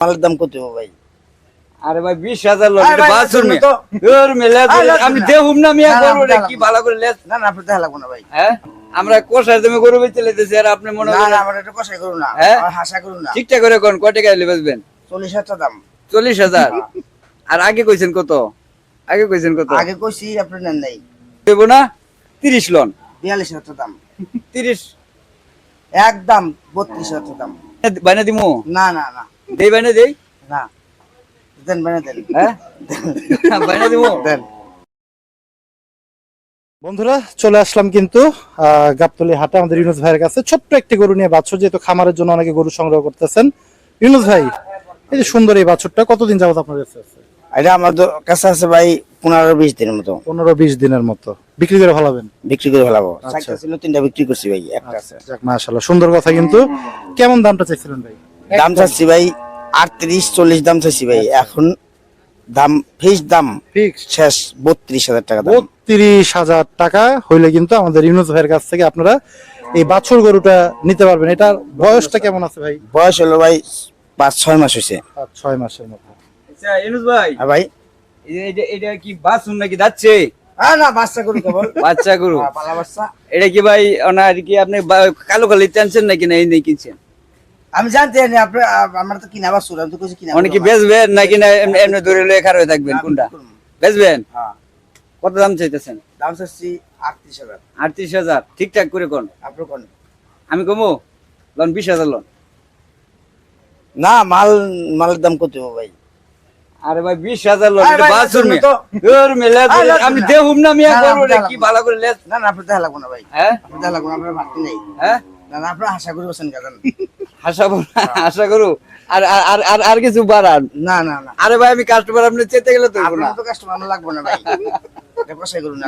মালের দাম কত ভাই? আরে ভাই বিশ হাজার লোক আমি। দেহুম না মিয়া না, কি ভালো করে লেজ। না না আপনার দেখা লাগবো না ভাই। হ্যাঁ? আমরা কোষার দামে গরু বেচে লেতেছি আর আপনি মনে করেন না এটা কষাই করুন না। হ্যাঁ? হাসা করুন না। ঠিকঠাক করে কোন কয় টাকা বেচবেন? চল্লিশ হাজার দাম। চল্লিশ হাজার? আর আগে কইছেন কত? আগে কইছেন কত? আগে কইছি আপনি নেন নাই। দেবো না? তিরিশ লন। বিয়াল্লিশ হাজার দাম। তিরিশ? একদম বত্রিশ হাজার দাম। বাইনা দিমু? না না না। দেই বাইনা দেই? না। দেন বেনে দেন। হ্যাঁ? বাইনা দিমু দেন। বন্ধুরা চলে আসলাম কিন্তু আহ, গাবতলী হাটে আমাদের ইউনুস ভাইয়ের কাছে। ছোট্ট একটি গরু নিয়ে বাছুর যেহেতু খামারের জন্য অনেকে গরু সংগ্রহ করতেছেন। ইউনুস ভাই এই যে সুন্দর এই বাছুরটা কতদিন যাবত আপনার কাছে আছে? এটা আমার তো কাছে আছে ভাই পনেরো বিশ দিনের মতো। পনেরো বিশ দিনের মতো। বিক্রি করে ফেলাবেন? বিক্রি করে ফেলাবো। আচ্ছা। ছিল তিনটা বিক্রি করছি ভাই একটা আছে। যাক সুন্দর কথা কিন্তু। কেমন দামটা চাইছিলেন ভাই? দাম চাচ্ছি ভাই আটত্রিশ চল্লিশ দাম চাচ্ছি ভাই। এখন দাম ফিক্স দাম শেষ বত্রিশ হাজার টাকা বত্রিশ হাজার টাকা হইলে কিন্তু আমাদের ইউনুস ভাইয়ের কাছ থেকে আপনারা এই বাছুর গরুটা নিতে পারবেন। এটার বয়সটা কেমন আছে ভাই? বয়স হলো ভাই পাঁচ ছয় মাস হয়েছে পাঁচ ছয় মাসের মতো। আচ্ছা ভাই। ভাই। এটা এটা কি বাছুর নাকি যাচ্ছে? হ্যাঁ না বাচ্চা গরু কেবল। বাচ্চা গরু। হ্যাঁ, পালা বাচ্চা। এটা কি ভাই ওনার কি আপনি কালো কালি টানছেন নাকি না এই নেই কিনছেন? আমি জানতে জানি আপনি আমার তো কিনা বাচ্চা আমি তো কইছি কিনা অনেক বেচবেন নাকি না এমনি লয়ে খার হয়ে থাকবেন কোনটা? বেচবেন? হ্যাঁ। কত দাম চাইতেছেন? দাম আটত্রিশ হাজার। আটত্রিশ হাজার ঠিকঠাক করে কোন? আপনি কোন? আমি কমো? লোন বিশ হাজার লোন। না মাল মালের দাম কত ভাই? আরে ভাই বিশ হাজার লোন না, আমি দেহুম না মিয়া না, কি। ভালো করে না না আপনার দেখা লাগবো না ভাই। হ্যাঁ? দেখা লাগবো না আপনার নেই। হ্যাঁ? না না আপনার আশা করি বসেন কেন আশা করু আশা করু? আর আর- আর কিছু বাড়ান? না না না। আরে ভাই আমি কাস্টমার আপনি চেতে গেলে তো না। তো কাস্টমার আমার লাগবো না ভাই। এটা কষাই করুন না।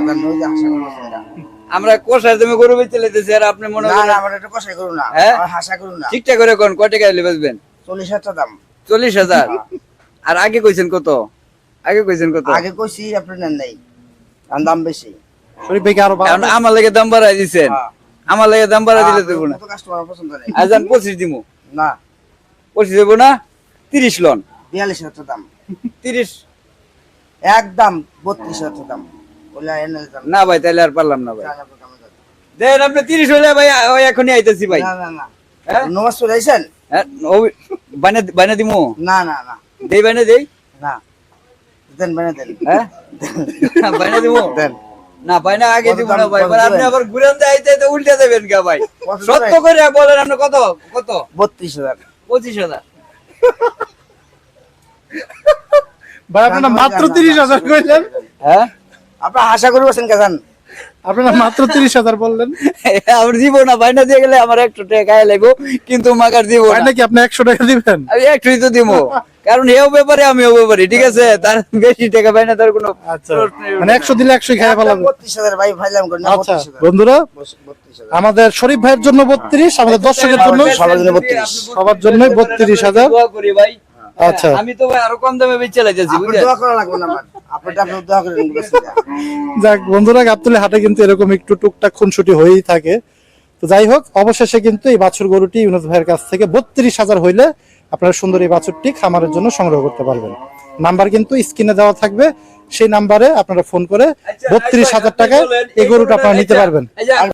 আমরা কোষার দামে গরু বেচে লেতেছি আর আপনি মনে না না আমার এটা কষাই করুন না। হ্যাঁ? হাসা করুন না। ঠিকঠাক করে কোন কয় টাকা বেচবেন? চল্লিশ হাজার দাম। চল্লিশ হাজার? আর আগে কইছেন কত? আগে কইছেন কত? আগে কইছি আপনি নেন নাই। দাম বেশি। শরীফ আরও আমার লাগে দাম বাড়াই দিছেন। হ্যাঁ। আমার লাগে দাম বাড়াই দিলে তো না। কাস্টমার পছন্দ নেই আজান পঁচিশ দিমু। না। পঁচিশ দেবো না? তিরিশ লন। বিয়াল্লিশ হাজার দাম। তিরিশ? একদম বত্রিশ হাজার দাম। না ভাই তাহলে আর পারলাম না ভাই। দেন আপনি তিরিশ হলে ভাই ওই এখনই আইতেছি ভাই। না না না। হ্যাঁ? নমাজ পড়ে আইছেন? হ্যাঁ, বাইনা বাইনা দিমু? না না না। দেই বাইনা দেই? না। দেন বেনে দেন। হ্যাঁ? বাইনা দিমু? দেন। না বাইনা আগে দিব না ভাই আপনি আবার ঘুরান দিয়ে তো উল্টে দেবেন কে ভাই। সত্য করে বলেন আপনি কত কত? বত্রিশ হাজার। পঁচিশ হাজার। ভাই আপনারা মাত্র তিরিশ হাজার কইলেন? হ্যাঁ? আপনার আশা করি বসেন কেন আপনারা মাত্র তিরিশ হাজার বললেন? আমার দিব না বাইনা দিয়ে গেলে আমার একটু টাকা গায়ে লাগবো কিন্তু মাকার দিব ভাই না। নাকি আপনি একশো টাকা দিবেন? আমি একটুই তো দিব কারণ এও ব্যাপারে আমিও ব্যাপারে ঠিক আছে? তার বেশি টাকা বাইনা তার কোনো আচ্ছা। মানে একশো দিলে একশো খেয়ে ফেলাবেন বত্রিশ ভাই ভাইলাম করি না আচ্ছা বন্ধুরা আমাদের শরীফ ভাইয়ের জন্য বত্রিশ আমাদের দর্শকের জন্য সবার জন্য 32 সবার জন্যই 32,000 দোয়া করি ভাই। আচ্ছা। হ্যাঁ, আমি তো ভাই আরও কম দামে বেচে লাইতেছি দোয়া করা লাগবে না না। যাক বন্ধুরা গাবতলি হাটে কিন্তু এরকম একটু টুকটাক খুনসুটি হয়েই থাকে। তো যাই হোক অবশেষে কিন্তু এই বাছুর গরুটি ইউনুস ভাইয়ের কাছ থেকে বত্রিশ হাজার হইলে আপনারা সুন্দর এই বাছুরটি খামারের জন্য সংগ্রহ করতে পারবেন। নাম্বার কিন্তু স্ক্রিনে দেওয়া থাকবে। সেই নাম্বারে আপনারা ফোন করে আচ্ছা, বত্রিশ আচ্ছা, হাজার টাকায় বলেন, এই গরুটা আপনারা নিতে আচ্ছা, পারবেন। আচ্ছা,